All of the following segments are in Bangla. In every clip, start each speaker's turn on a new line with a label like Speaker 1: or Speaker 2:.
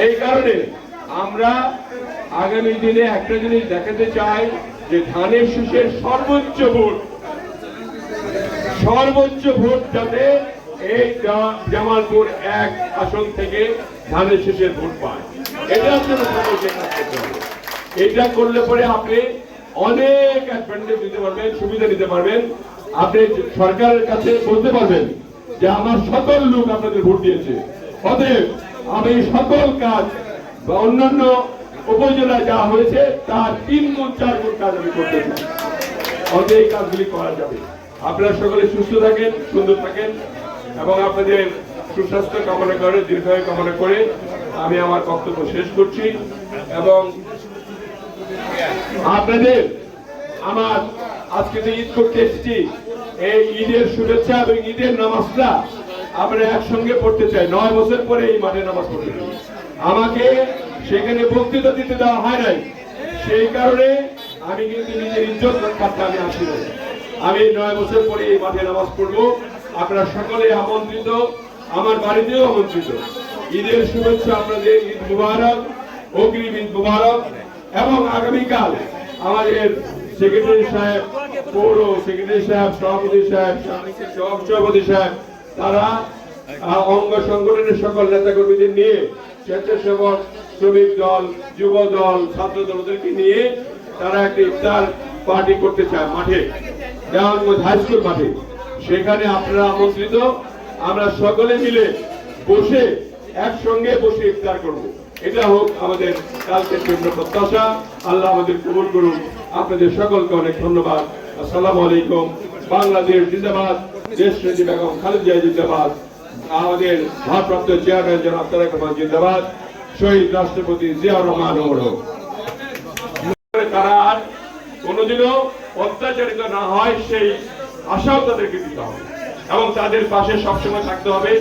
Speaker 1: এই কারণে আমরা আগামী দিনে একটা জিনিস দেখাতে চাই যে ধানের শীষের সর্বোচ্চ ভোট সর্বোচ্চ ভোট যাতে এই জামালপুর এক আসন থেকে ধানের শীষের ভোট পায়। হবে এটা করলে পরে আপনি অনেক অ্যাডভান্টেজ দিতে পারবেন, সুবিধা নিতে পারবেন। আপনি সরকারের কাছে বলতে পারবেন যে আমার সকল লোক আপনাদের ভোট দিয়েছে। অতএব আমি সকল কাজ বা অন্যান্য উপজেলায় যা হয়েছে, তার তিন গুণ, চার গুণ কাজ আমি করতে চাই। এই কাজগুলি করা যাবে। আপনারা সকলে সুস্থ থাকেন, সুন্দর থাকেন এবং আপনাদের সুস্বাস্থ্য কামনা করে, দীর্ঘায়ু কামনা করে আমি আমার বক্তব্য শেষ করছি এবং আপনাদের আমার আজকে যে ঈদ করতে এসেছি, এই ঈদের শুভেচ্ছা এবং ঈদের নামাজটা আমরা একসঙ্গে পড়তে চাই। নয় বছর পরে এই মাঠে নামাজ পড়তে আমাকে সেখানে বক্তৃতা দিতে দেওয়া হয় নাই। সেই কারণে আমি কিন্তু নিজের ইজ্জত রক্ষার্থে আমি আসি। আমি নয় বছর পরে এই মাঠে নামাজ পড়ব। আপনারা সকলে আমন্ত্রিত। আমার বাড়িতেও আমন্ত্রিত। ঈদের শুভেচ্ছা আপনাদের, ঈদ মুবারক, অগ্রিম ঈদ মুবারক। এবং আগামীকাল আমাদের সেক্রেটারি সাহেব, পৌর সেক্রেটারি সাহেব, সভাপতি সাহেব সভাপতি সাহেব তারা অঙ্গ সংগঠনের সকল নেতা কর্মীদের নিয়ে স্বেচ্ছাসেবক, শ্রমিক দল, যুব দল, ছাত্র দল ওদেরকে নিয়ে তারা একটা ইফতার পার্টি করতে চায় মাঠে দেওয়ানগঞ্জ হাই মাঠে। সেখানে আপনারা আমন্ত্রিত, আমরা সকলে মিলে বসে, একসঙ্গে বসে ইফতার করব। এটা হোক আমাদের কালকের জন্য প্রত্যাশা। আল্লাহ আমাদের কবুল করুন আপনাদের সকলকে অনেক ধন্যবাদ। আসসালামু আলাইকুম। বাংলাদেশ জিন্দাবাদ। দেশ নেত্রী বেগম খালেদা জিন্দাবাদ। আমাদের ভারপ্রাপ্ত চেয়ারম্যান কোনোদিনও অত্যাচারিত না হয় সেই আশাও তাদেরকে দিতে হবে। এবং তাদের পাশে সবসময় থাকতে হবে,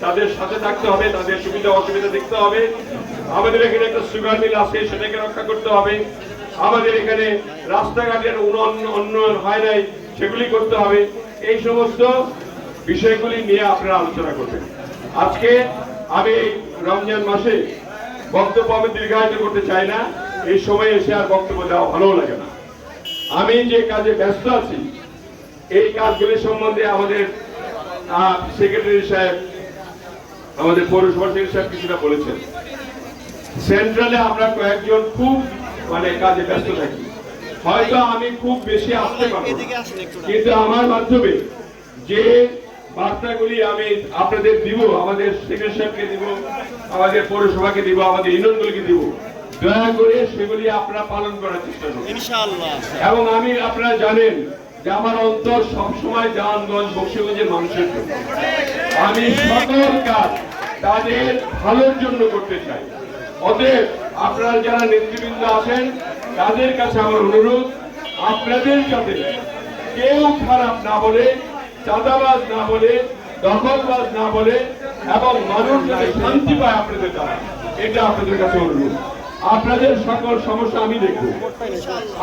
Speaker 1: তাদের সাথে থাকতে হবে, তাদের সুবিধা অসুবিধা দেখতে হবে। আমাদের এখানে একটা সুগার মিল আছে, সেটাকে রক্ষা করতে হবে। আমাদের এখানে রাস্তাঘাটের উন্নয়ন হয় নাই। সেগুলি করতে হবে। এই সমস্ত বিষয়গুলি নিয়ে আপনারা আলোচনা করবেন। আজকে আমি রমজান মাসে বক্তব্য আমি দীর্ঘায়িত করতে চাই না। এই সময় এসে আর বক্তব্য দেওয়া ভালো লাগে না। আমি যে কাজে ব্যস্ত আছি, এই কাজগুলি সম্বন্ধে আমাদের সেক্রেটারি সাহেব, আমাদের পৌরসভা সেক্রেটারি সাহেব কিছুটা বলেছেন। সেন্ট্রালে আমরা কয়েকজন খুব মানে কাজে ব্যস্ত থাকি। হয়তো আমি খুব বেশি আসতে পারব কিন্তু আমার মাধ্যমে যে বার্তাগুলি আমি আপনাদের দিব আমাদের সেক্রেটারি সাহেবকে দিব আমাদের পৌরসভাকে দিব আমাদের ইউনিয়নগুলিকে দিব দয়া করে সেগুলি আপনারা পালন করার চেষ্টা করুন। এবং আমি আপনারা জানেন যে আমার অন্তর সবসময় জাহানগঞ্জ বক্সিগঞ্জের মানুষের জন্য। আমি সকল কাজ তাদের ভালোর জন্য করতে চাই। অতএব আপনারা যারা নেতৃবৃন্দ আছেন, তাদের কাছে আমার অনুরোধ, আপনাদের যাতে কেউ খারাপ না বলে চাঁদাবাজ না বলে দখলবাজ না বলে এবং মানুষ যাতে শান্তি পায় আপনাদের দ্বারা, এটা আপনাদের কাছে অনুরোধ। আপনাদের সকল সমস্যা আমি দেখব।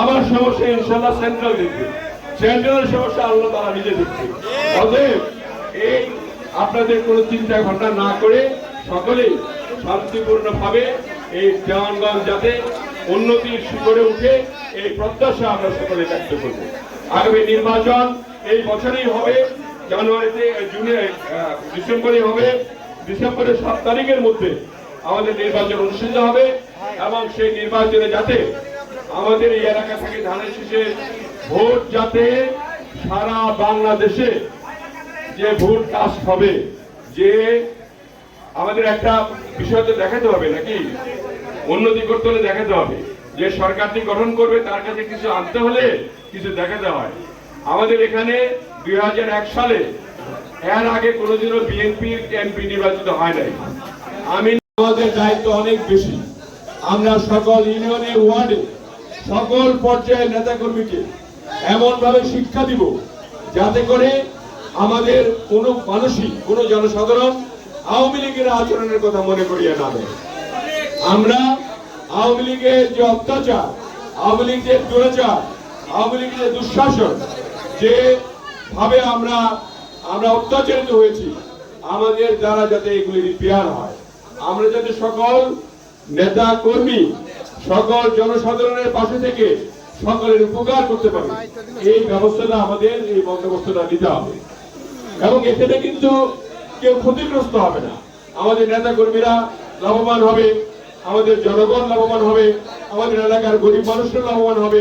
Speaker 1: আমার সমস্যা ইনশাল্লাহ সেন্ট্রাল দেখবে। সেন্ট্রালের সমস্যা আল্লাহ তারা নিজে দেখবে অতএব এই আপনাদের কোনো চিন্তা ভাবনা না করে সকলেই শান্তিপূর্ণ ভাবে এই দেওয়ানগঞ্জ যাতে উন্নতির শিখরে উঠে এই প্রত্যাশা আমরা সকলে ব্যক্ত করব। আগামী নির্বাচন এই বছরেই হবে, জানুয়ারিতে জুনে ডিসেম্বরে হবে, ডিসেম্বরের সাত তারিখের মধ্যে আমাদের নির্বাচন অনুষ্ঠিত হবে এবং সেই নির্বাচনে যাতে আমাদের এই এলাকা থেকে ধানের শীষে ভোট যাতে সারা বাংলাদেশে যে ভোট কাস্ট হবে, যে আমাদের একটা বিষয় তো দেখাতে হবে নাকি? উন্নতি করতে হলে দেখাতে হবে। যে সরকারটি গঠন করবে, তার কাছে কিছু আনতে হলে কিছু দেখাতে হয়। আমাদের এখানে দুই হাজার এক সালে, এর আগে কোনোদিনও বিএনপি, এমপি নির্বাচিত হয় নাই। আমি আমাদের দায়িত্ব অনেক বেশি। আমরা সকল ইউনিয়নের ওয়ার্ডে, সকল পর্যায়ের নেতাকর্মীকে এমন ভাবে শিক্ষা দিব, যাতে করে আমাদের কোনো মানুষই, কোনো জনসাধারণ আওয়ামী লীগের আচরণের কথা মনে করিয়ে না দেয়। আমরা আওয়ামী লীগের যে অত্যাচার, আওয়ামী লীগের দুরাচার, আওয়ামী লীগের যে দুঃশাসন, যে ভাবে আমরা আমরা অত্যাচারিত হয়েছি, আমাদের দ্বারা যাতে এগুলি রিপেয়ার হয়। আমরা যাতে সকল নেতা কর্মী সকল জনসাধারণের পাশে থেকে সকলের উপকার করতে পারি, এই ব্যবস্থাটা আমাদের, এই বন্দোবস্তটা নিতে হবে। এবং এখানে কিন্তু কেউ ক্ষতিগ্রস্ত হবে না। আমাদের নেতা কর্মীরা লাভবান হবে, আমাদের জনগণ লাভবান হবে, আমাদের এলাকার গরিব মানুষরা লাভবান হবে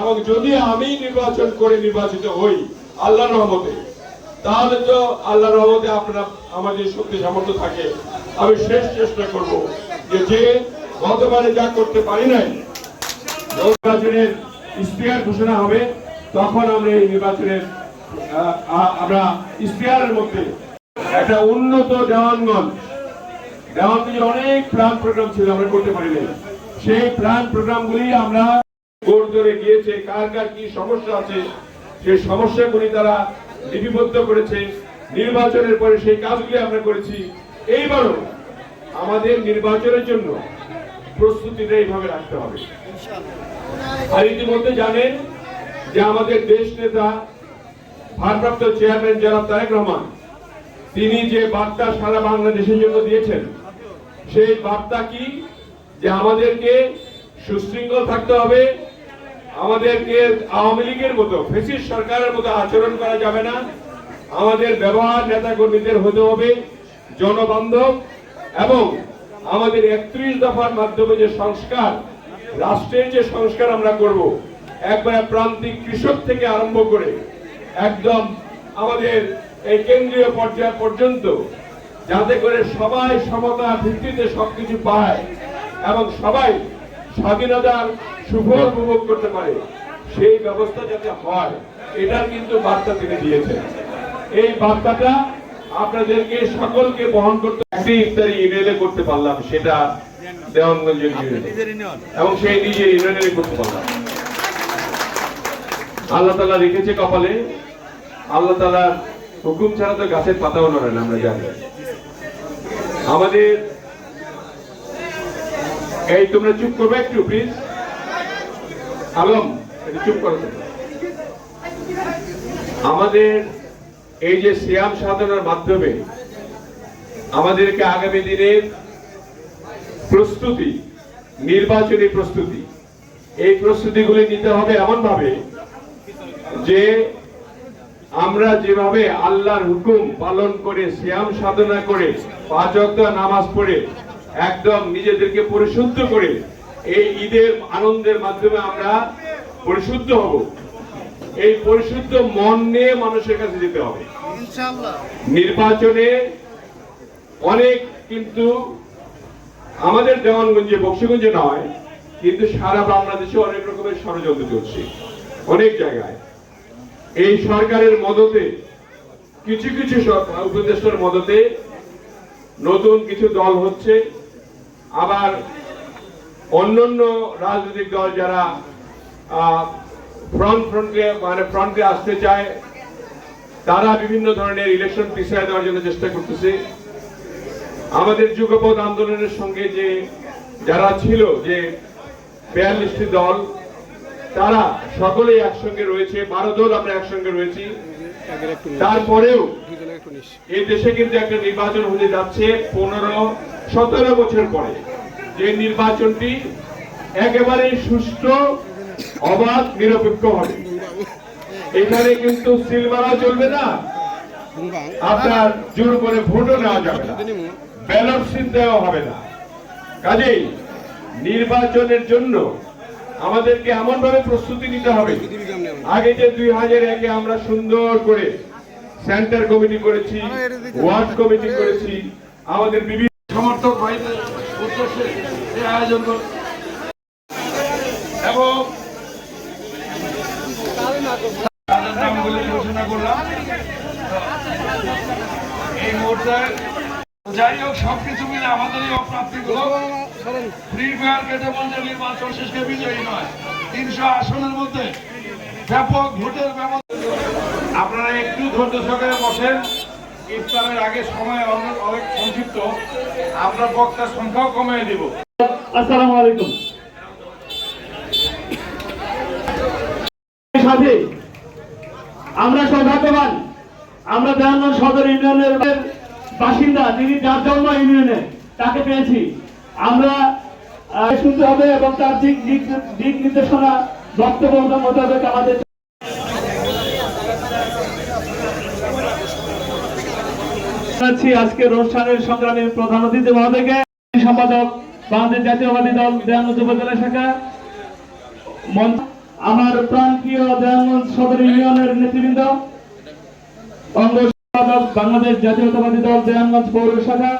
Speaker 1: এবং যদি আমি নির্বাচন করে নির্বাচিত হই আল্লাহ রহমতে, তাহলে তো আল্লাহ রহমতে আপনারা আমাদের শক্তি সামর্থ্য থাকে। আমি শেষ চেষ্টা করব যে যে গতবারে যা করতে পারি নাই, নির্বাচনের ইশতেহার ঘোষণা হবে, তখন আমরা এই নির্বাচনের আমরা ইশতেহারের মধ্যে একটা উন্নত দেওয়ানগঞ্জ। দেওয়ানগঞ্জে অনেক প্রোগ্রাম ছিল, আমরা করতে পারি নাই সেই আমরা ধরে গিয়েছে, কার কার কি সমস্যা আছে, সেই সমস্যাগুলি তারা লিপিবদ্ধ করেছে। নির্বাচনের পরে সেই কাজগুলি আমরা করেছি। এইবারও আমাদের নির্বাচনের জন্য প্রস্তুতিটা এইভাবে রাখতে হবে। আর ইতিমধ্যে জানেন যে আমাদের দেশ নেতা, ভারপ্রাপ্ত চেয়ারম্যান জনাব তারেক রহমান তিনি যে বার্তা সারা বাংলাদেশের জন্য দিয়েছেন, সেই বার্তা কি? যে আমাদেরকে সুশৃঙ্খল থাকতে হবে, আমাদেরকে আওয়ামী লীগের মতো, ফেসিস সরকারের মতো আচরণ করা যাবে না। আমাদের ব্যবহার নেতা কর্মীদের হতে হবে জনবান্ধব এবং আমাদের একত্রিশ দফার মাধ্যমে যে সংস্কার, রাষ্ট্রের যে সংস্কার আমরা করব, একবার প্রান্তিক কৃষক থেকে আরম্ভ করে একদম আমাদের এই কেন্দ্রীয় পর্যায় পর্যন্ত যাতে করে সবাই সমতার ভিত্তিতে সবকিছু পায় এবং সবাই স্বাধীনতার সুফল উপভোগ করতে পারে সেই ব্যবস্থা যাতে হয় এটার কিন্তু বার্তা তিনি দিয়েছেন। এই বার্তাটা আপনাদেরকে সকলকে বহন করতে একটি ইফতারি ইউনিয়নে করতে পারলাম সেটা ইউনিয়নে এবং সেই নিজের ইউনিয়নে করতে পারলাম। আল্লাহ তালা রেখেছে কপালে আল্লাহ তালা হুকুম ছাড়া তো গাছের পাতাও নড়ে না, আমরা জানি। আমাদের এই, তোমরা চুপ করবে একটু প্লিজ আলম চুপ করো আমাদের এই যে শ্যাম সাধনার মাধ্যমে আমাদেরকে আগামী দিনের প্রস্তুতি, নির্বাচনী প্রস্তুতি, এই প্রস্তুতিগুলি নিতে হবে এমন ভাবে যে আমরা যেভাবে আল্লাহর হুকুম পালন করে শ্যাম সাধনা করে পাঁচ নামাজ পড়ে একদম নিজেদেরকে পরিশুদ্ধ করে এই ঈদের আনন্দের মাধ্যমে আমরা পরিশুদ্ধ হব। এই পরিশুদ্ধ মন নিয়ে মানুষের কাছে যেতে হবে। নির্বাচনে অনেক কিন্তু আমাদের দেওয়ানগঞ্জে বক্সিগঞ্জে নয় কিন্তু সারা বাংলাদেশে অনেক রকমের ষড়যন্ত্র চলছে। অনেক জায়গায়। এই সরকারের মদতে, কিছু কিছু উপদেষ্টার মদতে নতুন কিছু দল হচ্ছে। আবার অন্যান্য রাজনৈতিক দল যারা ফ্রন্ট ফ্রন্টে মানে ফ্রন্টে আসতে চায়, তারা বিভিন্ন ধরনের ইলেকশন পিছিয়ে দেওয়ার জন্য চেষ্টা করতেছে। আমাদের যুগপথ আন্দোলনের সঙ্গে যে যারা ছিল, যে বিয়াল্লিশটি দল তারা সকলেই একসঙ্গে রয়েছে, বারো দল আমরা একসঙ্গে রয়েছি। তারপরেও এই দেশে কিন্তু একটা নির্বাচন হতে যাচ্ছে পনেরো, সতেরো বছর পরে। যে নির্বাচনটি একেবারে সুষ্ঠু, অবাধ, নিরপেক্ষ হবে। এখানে কিন্তু সিলমারা চলবে না। আপনার জোর করে ভোটও নেওয়া যাবে না। ব্যালট সিল দেওয়া হবে না। কাজেই নির্বাচনের জন্য আমাদেরকে এমন ভাবে প্রস্তুতি নিতে হবে। আগে যে দুই হাজার একে আমরা সুন্দর করে সেন্টার কমিটি করেছি, ওয়ার্ড কমিটি করেছি, আমাদের বিভিন্ন সমর্থক ভাই আয়োজন করে এবং তাদের নামগুলি ঘোষণা করলাম এই মুহূর্তে যাই হোক সবকিছু আপনারা একটু ধৈর্য সহকারে বসেন। ইফতারের আগে সময় অনেক অনেক সংক্ষিপ্ত। আমরা বক্তার সংখ্যাও কমিয়ে
Speaker 2: আলাইকুম। সাথে আমরা সৌভাগ্যবান, আমরা সদর ইউনিয়নের বাসিন্দা, যিনি যার জন্ম ইউনিয়নে। তাকে পেয়েছি। আমরা শুনতে হবে এবং তার দিক দিক নির্দেশনা বক্তব্য মোতাবেক আমাদের জানাচ্ছি আজকের অনুষ্ঠানের সংগ্রামী প্রধান অতিথি মহোদয়কে। সম্পাদক বাংলাদেশ জাতীয়বাদী দল দেয়ানগঞ্জ উপজেলা শাখা মঞ্চ আমার প্রাণপ্রিয় দেয়ানগঞ্জ সদর ইউনিয়নের নেতৃবৃন্দ, অঙ্গ সম্পাদক বাংলাদেশ জাতীয়তাবাদী দল দেয়ানগঞ্জ পৌর শাখা